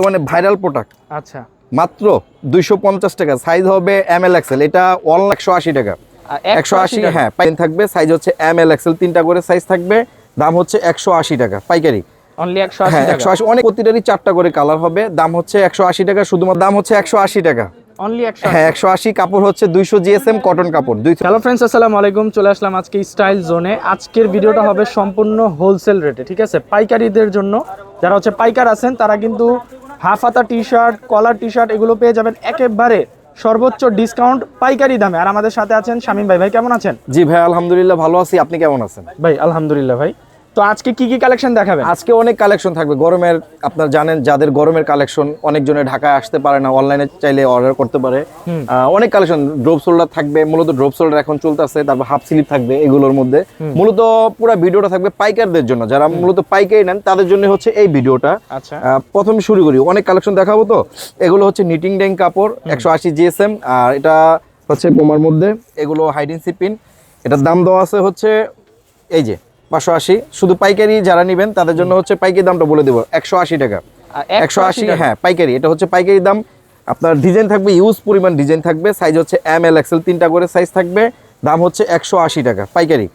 বর্তমানে viral product. আচ্ছা। মাত্র দুইশো পঞ্চাশ টাকা। সাইজ হবে এম এল এক্সেল এটা অন একশো আশি টাকা। একশো আশি হ্যাঁ পাইন থাকবে। সাইজ হচ্ছে এম এল এক্সেল তিনটা করে সাইজ থাকবে। দাম হচ্ছে একশো আশি টাকা পাইকারি। অনলি একশো আশি হ্যাঁ একশো আশি। অনেক প্রতিটারই চারটা করে কালার হবে। দাম হচ্ছে একশো আশি টাকা। শুধুমাত্র দাম হচ্ছে একশো আশি টাকা। অনলি হ্যাঁ একশো আশি। কাপড় হচ্ছে দুইশো জিএসএম কটন কাপড়। দুই হ্যালো ফ্রেন্ডস আসসালামু আলাইকুম। চলে আসলাম আজকে স্টাইল জোনে আজকের ভিডিওটা হবে সম্পূর্ণ হোলসেল রেটে ঠিক আছে? পাইকারিদের জন্য। যারা হচ্ছে পাইকার আছেন তারা কিন্তু হাফ হাতা টি শার্ট কলার টি শার্ট এগুলো পেয়ে যাবেন একেবারে সর্বোচ্চ ডিসকাউন্ট পাইকারি দামে। আর আমাদের সাথে আছেন শামীম ভাই। ভাই কেমন আছেন? জি ভাই আলহামদুলিল্লাহ ভালো আছি। আপনি কেমন আছেন? ভাই আলহামদুলিল্লাহ ভাই। তো আজকে কি কি কালেকশন দেখাবেন? আজকে অনেক কালেকশন থাকবে। গরমের আপনার জানেন যাদের গরমের কালেকশন অনেকজনে ঢাকায় আসতে পারে না অনলাইনে চাইলে অর্ডার করতে পারে। অনেক কালেকশন ড্রপ শোল্ডার থাকবে মূলত ড্রপ শোল্ডার এখন চলতেছে তারপর হাফ স্লিপ থাকবে এগুলোর মধ্যে। মূলত পুরো ভিডিওটা থাকবে পাইকারদের জন্য যারা মূলত পাইকারি নেন তাদের জন্য হচ্ছে এই ভিডিওটা। আচ্ছা। প্রথমে শুরু করি অনেক কালেকশন দেখাবো তো? এগুলো হচ্ছে নিটিং ড্যাং কাপড় একশো আশি জিএসএম আর এটা হচ্ছে বোমার মধ্যে এগুলো হাইডিন সিপিন এটার দাম দেওয়া আছে হচ্ছে এই যে পাঁচশো আশি। শুধু পাইকারি যারা নেবেন তাদের জন্য হচ্ছে পাইকারি দামটা বলে দেবো একশো আশি টাকা। একশো আশি হ্যাঁ পাইকারি। এটা হচ্ছে পাইকারি দাম। আপনার ডিজাইন থাকবে ইউজ পরিমাণ ডিজাইন থাকবে সাইজ হচ্ছে এম এল এক্সেল তিনটা করে সাইজ থাকবে দাম হচ্ছে একশো আশি টাকা পাইকারি।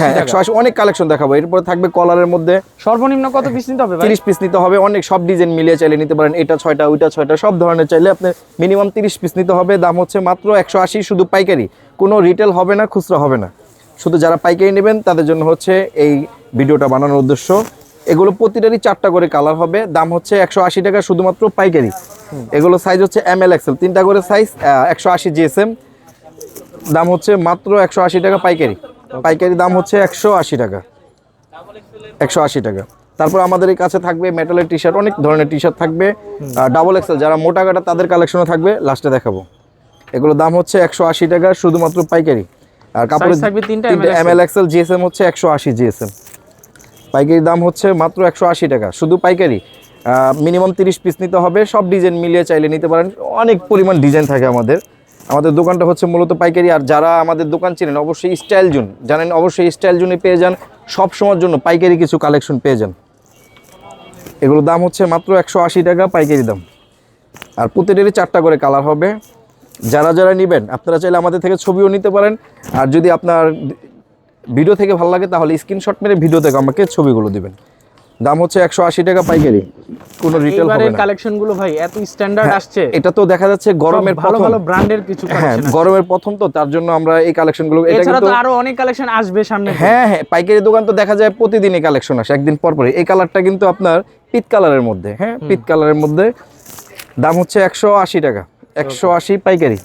হ্যাঁ অনেক কালেকশন দেখাবো। এরপরে থাকবে কলারের মধ্যে। সর্বনিম্ন কত পিস নিতে হবে তিরিশ পিস নিতে হবে অনেক সব ডিজাইন মিলিয়ে চাইলে নিতে পারেন। এটা ছয়টা ওইটা ছয়টা সব ধরনের চাইলে আপনি মিনিমাম তিরিশ পিস নিতে হবে। দাম হচ্ছে মাত্র একশো আশি শুধু পাইকারি। কোনো রিটেল হবে না খুচরা হবে না। শুধু যারা পাইকারি নেবেন, তাদের জন্য হচ্ছে এই ভিডিওটা বানানোর উদ্দেশ্য। এগুলো প্রতিটারই চারটা করে কালার হবে। দাম হচ্ছে একশো আশি টাকা শুধুমাত্র পাইকারি। এগুলো সাইজ হচ্ছে এম এল এক্সেল তিনটা করে সাইজ একশো আশি জিএসএম দাম হচ্ছে মাত্র একশো আশি টাকা পাইকারি। পাইকারি দাম হচ্ছে একশো আশি টাকা। একশো আশি টাকা। তারপর আমাদের এই কাছে থাকবে মেটালের টি শার্ট অনেক ধরনের টি শার্ট থাকবে ডাবল এক্সেল যারা মোটা কাটা, তাদের কালেকশনও থাকবে। লাস্টে দেখাবো। এগুলো দাম হচ্ছে একশো আশি টাকা শুধুমাত্র পাইকারি। আর কাপড়ের থাকবে তিনটা এম এল এক্সেল জিএসএম হচ্ছে একশো আশি জিএসএম পাইকারি দাম হচ্ছে মাত্র একশো আশি টাকা। শুধু পাইকারি। মিনিমাম তিরিশ পিস নিতে হবে। সব ডিজাইন মিলিয়ে চাইলে নিতে পারেন। অনেক পরিমাণ ডিজাইন থাকে আমাদের। আমাদের দোকানটা হচ্ছে মূলত পাইকারি। আর যারা আমাদের দোকান চিনেন অবশ্যই স্টাইল জোন জানেন অবশ্যই স্টাইল জোনে পেয়ে যান। সব সময়ের জন্য পাইকারি কিছু কালেকশন পেয়ে যান। এগুলোর দাম হচ্ছে মাত্র একশো আশি টাকা পাইকারি দাম। আর প্রতিটারই চারটা করে কালার হবে। যারা যারা নেবেন আপনারা চাইলে আমাদের থেকে ছবিও নিতে পারেন। আর যদি আপনার ভিডিও থেকে ভালো লাগে তাহলে স্ক্রিনশট মেরে ভিডিও থেকে আমাকে ছবিগুলো দিবেন। দাম হচ্ছে একশো আশি টাকা পাইকারি। কোনো রিটেল হবে না। কালেকশনগুলো ভাই এত স্ট্যান্ডার্ড আসছে। এটা তো দেখা যাচ্ছে গরমের ভালো ভালো ব্র্যান্ডের কিছু হ্যাঁ গরমের প্রথম তো তার জন্য আমরা এই কালেকশনগুলো এটা এছাড়া কিন্তু তো আরও অনেক কালেকশন আসবে সামনে হ্যাঁ হ্যাঁ পাইকারি দোকান তো দেখা যায় প্রতিদিনই কালেকশন আসে একদিন পর পরে এই কালারটা কিন্তু আপনার পিত কালারের মধ্যে হ্যাঁ পিত কালারের মধ্যে। দাম হচ্ছে একশো আশি টাকা। একশো আশি পাইকারি।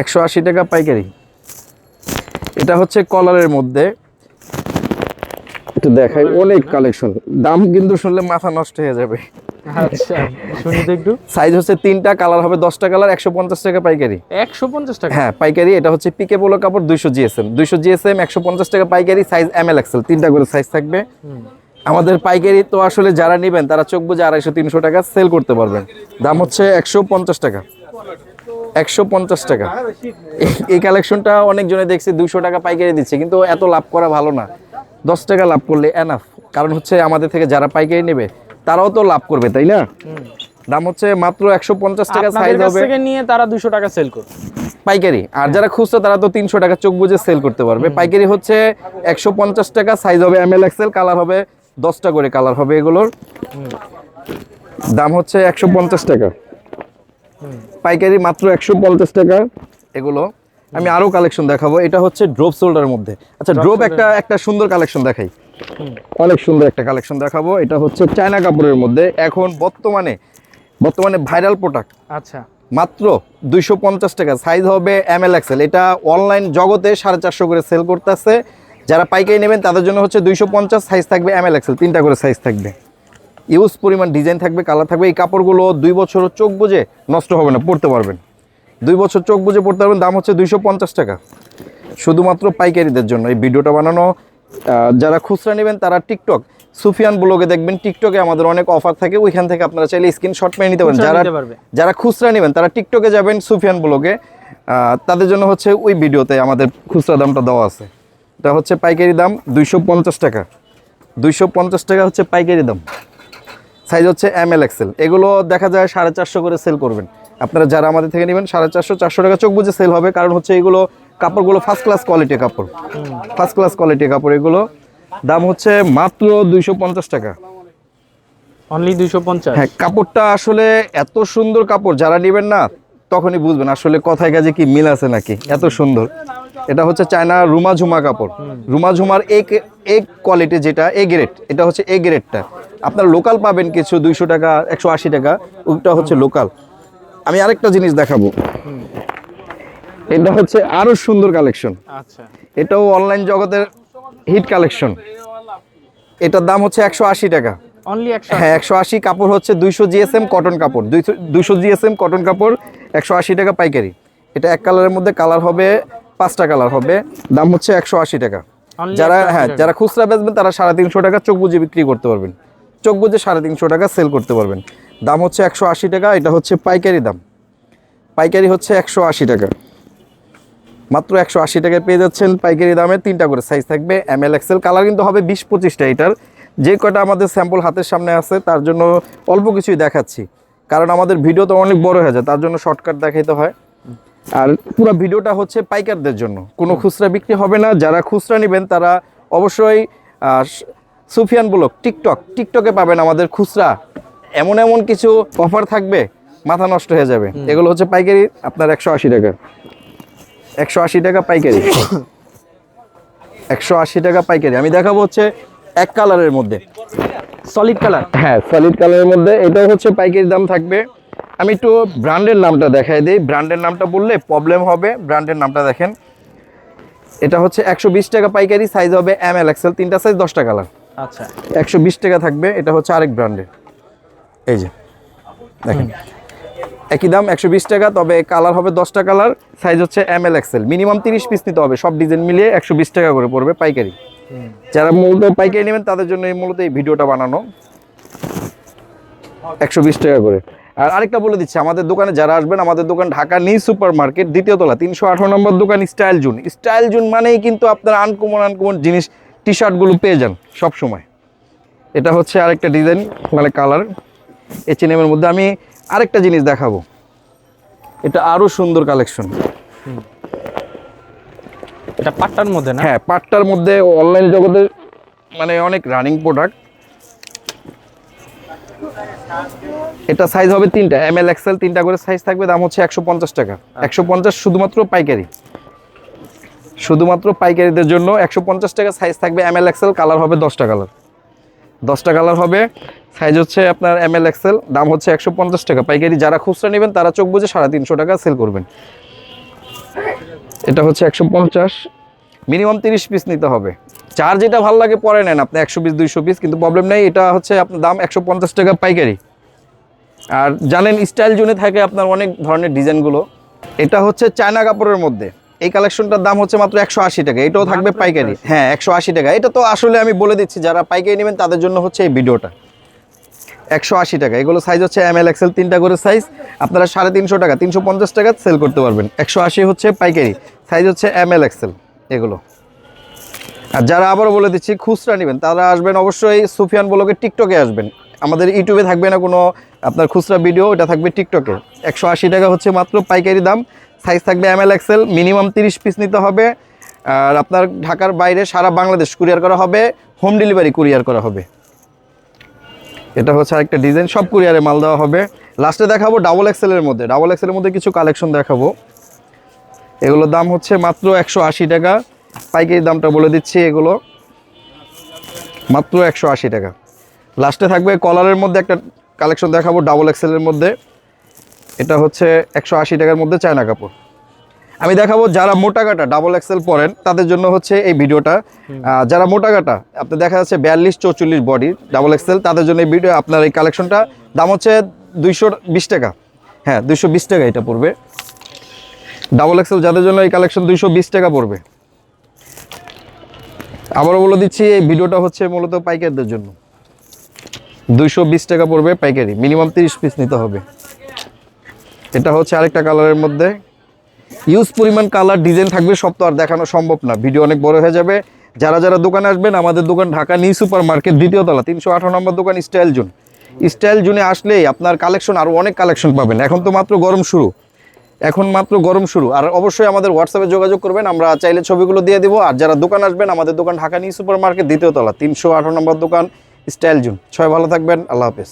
একশো আশি টাকা পাইকারি। এটা হচ্ছে কলারের মধ্যে। একটু দেখাই অনেক কালেকশন। দাম কিন্তু শুনলে মাথা নষ্ট হয়ে যাবে। আচ্ছা শুনি তো একটু। সাইজ হচ্ছে তিনটা কালার হবে দশটা কালার একশো পঞ্চাশ টাকা পাইকারি। একশো পঞ্চাশ টাকা? হ্যাঁ পাইকারি এটা হচ্ছে পিকে পোলো কাপড় দুইশো জিএসএম দুইশো জিএসএম একশো পঞ্চাশ টাকা পাইকারি সাইজ এম এল এক্সেল। তিনটা করে সাইজ থাকবে। আমাদের পাইকারি তো আসলে যারা নেবেন তারা চোখ বুঝে আড়াইশো তিনশো টাকা সেল করতে পারবেন। দাম হচ্ছে একশো পঞ্চাশ টাকা। একশো পঞ্চাশ টাকা। এই- কালেকশনটা অনেকজনে দেখছি দুশো টাকা পাইকারি দিচ্ছে কিন্তু এত লাভ করা ভালো না। দশ টাকা লাভ করলে এনাফ কারণ হচ্ছে আমাদের থেকে যারা পাইকারি নেবে তারাও তো লাভ করবে তাই না? দাম হচ্ছে মাত্র একশো পঞ্চাশ টাকা সাইজ হবে। নিয়ে তারা দুশো টাকা সেল করবে। পাইকারি। আর যারা খুচরা তারা তো তিনশো টাকা চোখ বুঝে সেল করতে পারবে। পাইকারি হচ্ছে একশো পঞ্চাশ টাকা সাইজ হবে এম এল এক্সেল কালার হবে দশটা করে কালার হবে এগুলোর। দাম হচ্ছে একশো পঞ্চাশ টাকা। পাইকারি মাত্র একশো পঞ্চাশ টাকা এগুলো। আমি আরও কালেকশন দেখাবো। এটা হচ্ছে ড্রপ শোল্ডারের মধ্যে। আচ্ছা ড্রপ একটা একটা সুন্দর কালেকশন দেখাই। অনেক সুন্দর একটা কালেকশন দেখাবো। এটা হচ্ছে চায়না কাপড়ের মধ্যে। এখন বর্তমানে বর্তমানে ভাইরাল প্রোডাক্ট। আচ্ছা। মাত্র দুইশো পঞ্চাশ টাকা। সাইজ হবে এম এল এক্সেল এটা অনলাইন জগতে সাড়ে চারশো করে সেল করতেছে। যারা পাইকারি নেবেন তাদের জন্য হচ্ছে দুইশো পঞ্চাশ সাইজ থাকবে এম এল এক্সেল তিনটা করে সাইজ থাকবে। ইউজ পরিমাণ ডিজাইন থাকবে কালার থাকবে এই কাপড়গুলো দুই বছর চোখ বুঝে নষ্ট হবে না পরতে পারবেন। দুই বছর চোখ বুঝে পড়তে পারবেন দাম হচ্ছে দুইশো পঞ্চাশ টাকা। শুধুমাত্র পাইকারিদের জন্য। এই ভিডিওটা বানানো যারা খুচরা নেবেন তারা টিকটক সুফিয়ান ব্লগে দেখবেন টিকটকে আমাদের অনেক অফার থাকে ওইখান থেকে আপনারা চাইলে স্ক্রিনশট মেরে নিতে পারেন। যারা যারা খুচরা নেবেন তারা টিকটকে যাবেন সুফিয়ান ব্লগে। তাদের জন্য হচ্ছে ওই ভিডিওতে আমাদের খুচরা দামটা দেওয়া আছে। এটা হচ্ছে পাইকারি দাম দুইশো পঞ্চাশ টাকা। দুইশো পঞ্চাশ টাকা হচ্ছে পাইকারি দাম। সাইজ হচ্ছে এম এল এক্সেল। এগুলো দেখা যায় সাড়ে চারশো করে সেল করবেন। আপনারা যারা আমাদের থেকে নেবেন সাড়ে চারশো চারশো টাকা চোখ বুঝে সেল হবে। কারণ হচ্ছে এগুলো কাপড়গুলো ফার্স্ট ক্লাস কোয়ালিটি কাপড়। ফার্স্ট ক্লাস কোয়ালিটি কাপড় এগুলো। দাম হচ্ছে মাত্র দুইশো পঞ্চাশ টাকা। অনলি দুইশো পঞ্চাশ? হ্যাঁ কাপড়টা আসলে এত সুন্দর কাপড় যারা নেবেন না তখনই বুঝবেন আসলে কথায় কাজে কি মিল আছে নাকি। এত সুন্দর। এটা হচ্ছে চায়না রুমা ঝুমা কাপড়। রুমা ঝুমার এক এক কোয়ালিটি যেটা এ গ্রেড এটা হচ্ছে এ গ্রেডটা আপনার লোকাল পাবেন কিছু দুইশো টাকা একশো আশি টাকা ওইটা হচ্ছে লোকাল আমি আরেকটা জিনিস দেখাবো। এটা হচ্ছে আরও সুন্দর কালেকশন আচ্ছা। এটাও অনলাইন জগতের হিট কালেকশন এটার দাম হচ্ছে একশো আশি টাকা। হ্যাঁ একশো আশি কাপড় হচ্ছে দুইশো জিএসএম কটন কাপড়। দুইশো জিএসএম কটন কাপড় একশো আশি টাকা পাইকারি। এটা এক কালারের মধ্যে কালার হবে পাঁচটা কালার হবে। দাম হচ্ছে একশো আশি টাকা। যারা হ্যাঁ যারা খুচরা বেচবেন তারা সাড়ে তিনশো টাকা চোখ বুঝে বিক্রি করতে পারবেন। চোখ বুঝে সাড়ে তিনশো টাকা সেল করতে পারবেন। দাম হচ্ছে একশো আশি টাকা এটা হচ্ছে পাইকারি দাম। পাইকারি হচ্ছে একশো আশি টাকা। মাত্র একশো আশি টাকায় পেয়ে যাচ্ছেন পাইকারি দামে তিনটা করে সাইজ থাকবে এম এল এক্সেল কালার কিন্তু হবে বিশ পঁচিশটা এটার। যে কটা আমাদের স্যাম্পল হাতের সামনে আছে তার জন্য অল্প কিছুই দেখাচ্ছি। কারণ আমাদের ভিডিও তো অনেক বড় হয়ে যায় তার জন্য শর্টকাট দেখাইতে হয়। আর পুরো ভিডিওটা হচ্ছে পাইকারদের জন্য। কোনো খুচরা বিক্রি হবে না। যারা খুচরা নেবেন তারা অবশ্যই সুফিয়ান ব্লক টিকটক টিকটকে পাবেন আমাদের খুচরা। এমন এমন কিছু অফার থাকবে মাথা নষ্ট হয়ে যাবে। এগুলো হচ্ছে পাইকারি আপনার একশো আশি টাকা। একশো আশি টাকা পাইকারি। একশো আশি টাকা পাইকারি। আমি দেখাবো হচ্ছে এক কালারের মধ্যে। Solid colour. হ্যাঁ সলিড কালারের মধ্যে এটাও হচ্ছে পাইকারি দাম থাকবে। আমি একটু ব্র্যান্ডের নামটা দেখাই দিই। ব্র্যান্ডের নামটা বললে প্রবলেম হবে। ব্র্যান্ডের নামটা দেখেন। এটা হচ্ছে একশো বিশ টাকা পাইকারি সাইজ হবে এম এল এক্সেল তিনটা সাইজ দশটা কালার আচ্ছা। একশো বিশ টাকা থাকবে এটা হচ্ছে আরেক ব্র্যান্ডের। এই যে দেখেন। একই দাম একশো বিশ টাকা তবে কালার হবে দশটা কালার সাইজ হচ্ছে এম এল এক্সেল মিনিমাম তিরিশ পিস নিতে হবে সব ডিজাইন মিলিয়ে একশো বিশ টাকা করে পড়বে পাইকারি। যারা মূলত পাইকারি নেবেন তাদের জন্য এই মূলত এই ভিডিওটা বানানো। একশো বিশ টাকা করে। আর আরেকটা বলে দিচ্ছি আমাদের দোকানে যারা আসবেন আমাদের দোকান ঢাকা নিউ সুপার মার্কেট দ্বিতীয় তলা তিনশো আঠারো নম্বর দোকান স্টাইল জুন। স্টাইল জুন মানেই কিন্তু আপনার আনকমন আনকমন জিনিস টি শার্টগুলো পেয়ে যান সব সময় এটা হচ্ছে আরেকটা ডিজাইন মানে কালার এইচ এর মধ্যে। আমি আরেকটা জিনিস দেখাবো। এটা আরও সুন্দর কালেকশন এটা পাট্টার মধ্যে না? হ্যাঁ পাটটার মধ্যে অনলাইন জগতে মানে অনেক রানিং প্রোডাক্ট এটা সাইজ হবে তিনটা এম এল এক্সেল তিনটা করে সাইজ থাকবে দাম হচ্ছে একশো পঞ্চাশ টাকা। একশো পঞ্চাশ শুধুমাত্র পাইকারি। শুধুমাত্র পাইকারিদের জন্য একশো পঞ্চাশ টাকা সাইজ থাকবে এম এল এক্সেল কালার হবে দশটা কালার দশটা কালার হবে সাইজ হচ্ছে আপনার এম এল এক্সেল দাম হচ্ছে একশো পঞ্চাশ টাকা। পাইকারি যারা খুচরা নেবেন তারা চোখ বুঝে সাড়ে তিনশো টাকা সেল করবেন। এটা হচ্ছে একশো পঞ্চাশ। মিনিমাম তিরিশ পিস নিতে হবে। চার যেটা ভালো লাগে পরে নেন আপনি একশো পিস দুইশো পিস কিন্তু প্রবলেম নেই এটা হচ্ছে আপনার দাম একশো পঞ্চাশ টাকা পাইকারি। আর জানেন স্টাইল জোনে থাকে আপনার অনেক ধরনের ডিজাইনগুলো এটা হচ্ছে চায়না কাপড়ের মধ্যে। এই কালেকশনটার দাম হচ্ছে মাত্র একশো আশি টাকা এটাও থাকবে পাইকারি। হ্যাঁ একশো আশি টাকা। এটা তো আসলে আমি বলে দিচ্ছি যারা পাইকারি নেবেন তাদের জন্য হচ্ছে এই ভিডিওটা একশো আশি টাকা। এগুলো সাইজ হচ্ছে এম এল এক্সেল তিনটা করে সাইজ আপনারা সাড়ে তিনশো টাকা তিনশো পঞ্চাশ টাকা সেল করতে পারবেন। একশো আশি হচ্ছে পাইকারি। সাইজ হচ্ছে এম এল এক্সেল এগুলো। আর যারা আবারও বলে দিচ্ছি, খুচরা নেবেন। তারা আসবেন অবশ্যই সুফিয়ান ব্লগের টিকটকে আসবেন। আমাদের ইউটিউবে থাকবে না কোনো আপনার খুচরা ভিডিও এটা থাকবে টিকটকে। একশো আশি টাকা হচ্ছে মাত্র পাইকারি দাম। সাইজ থাকবে এম এল এক্সেল মিনিমাম তিরিশ পিস নিতে হবে। আর আপনার ঢাকার বাইরে সারা বাংলাদেশ কুরিয়ার করা হবে হোম ডেলিভারি কুরিয়ার করা হবে। এটা হচ্ছে আরেকটা ডিজাইন সব কুরিয়ারে মাল দেওয়া হবে। লাস্টে দেখাবো ডাবল এক্সেলের মধ্যে। ডাবল এক্সেলের মধ্যে কিছু কালেকশন দেখাবো। এগুলোর দাম হচ্ছে মাত্র একশো আশি টাকা। পাইকারি দামটা বলে দিচ্ছি এগুলো। মাত্র একশো আশি টাকা। লাস্টে থাকবে কলারের মধ্যে একটা কালেকশন দেখাবো ডাবল এক্সেলের মধ্যে। এটা হচ্ছে একশো আশি টাকার মধ্যে চায়না কাপড়। আমি দেখাবো যারা মোটা কাটা ডাবল এক্সেল পরেন তাদের জন্য হচ্ছে এই ভিডিওটা। যারা মোটা কাটা আপনি দেখা যাচ্ছে বিয়াল্লিশ চৌচল্লিশ বডি ডাবল এক্সেল তাদের জন্য এই ভিডিও আপনার এই কালেকশনটা দাম হচ্ছে দুইশো বিশ টাকা। হ্যাঁ দুইশো বিশ টাকা এটা পড়বে। ডাবল এক্সেল যাদের জন্য এই কালেকশন দুইশো বিশ টাকা পড়বে। আবারও বলে দিচ্ছি, এই ভিডিওটা হচ্ছে মূলত পাইকারদের জন্য। দুইশো বিশ টাকা পড়বে পাইকারি, মিনিমাম তিরিশ পিস নিতে হবে। এটা হচ্ছে আরেকটা কালারের মধ্যে। ইউজ পরিমাণ কালার ডিজাইন থাকবে, সব তো আর দেখানো সম্ভব না। ভিডিও অনেক বড় হয়ে যাবে। যারা যারা দোকানে আসবেন, আমাদের দোকান ঢাকা নিউ সুপার মার্কেট দ্বিতীয় তলা, তিনশো আঠারো নম্বর দোকান, স্টাইল জোন। স্টাইল জুনে আসলেই আপনার কালেকশন, আরও অনেক কালেকশন পাবেন। এখন তো মাত্র গরম শুরু। এখন মাত্র গরম শুরু। আর অবশ্যই আমাদের হোয়াটসঅ্যাপে যোগাযোগ করবেন, আমরা চাইলে ছবিগুলো দিয়ে দিব। আর যারা দোকান আসবেন, আমাদের দোকান ঢাকা নিউ সুপার মার্কেট দ্বিতীয়তলা তিনশো আঠারো নম্বর দোকান, স্টাইল জুন। ছয় ভালো থাকবেন, আল্লাহ হাফেজ।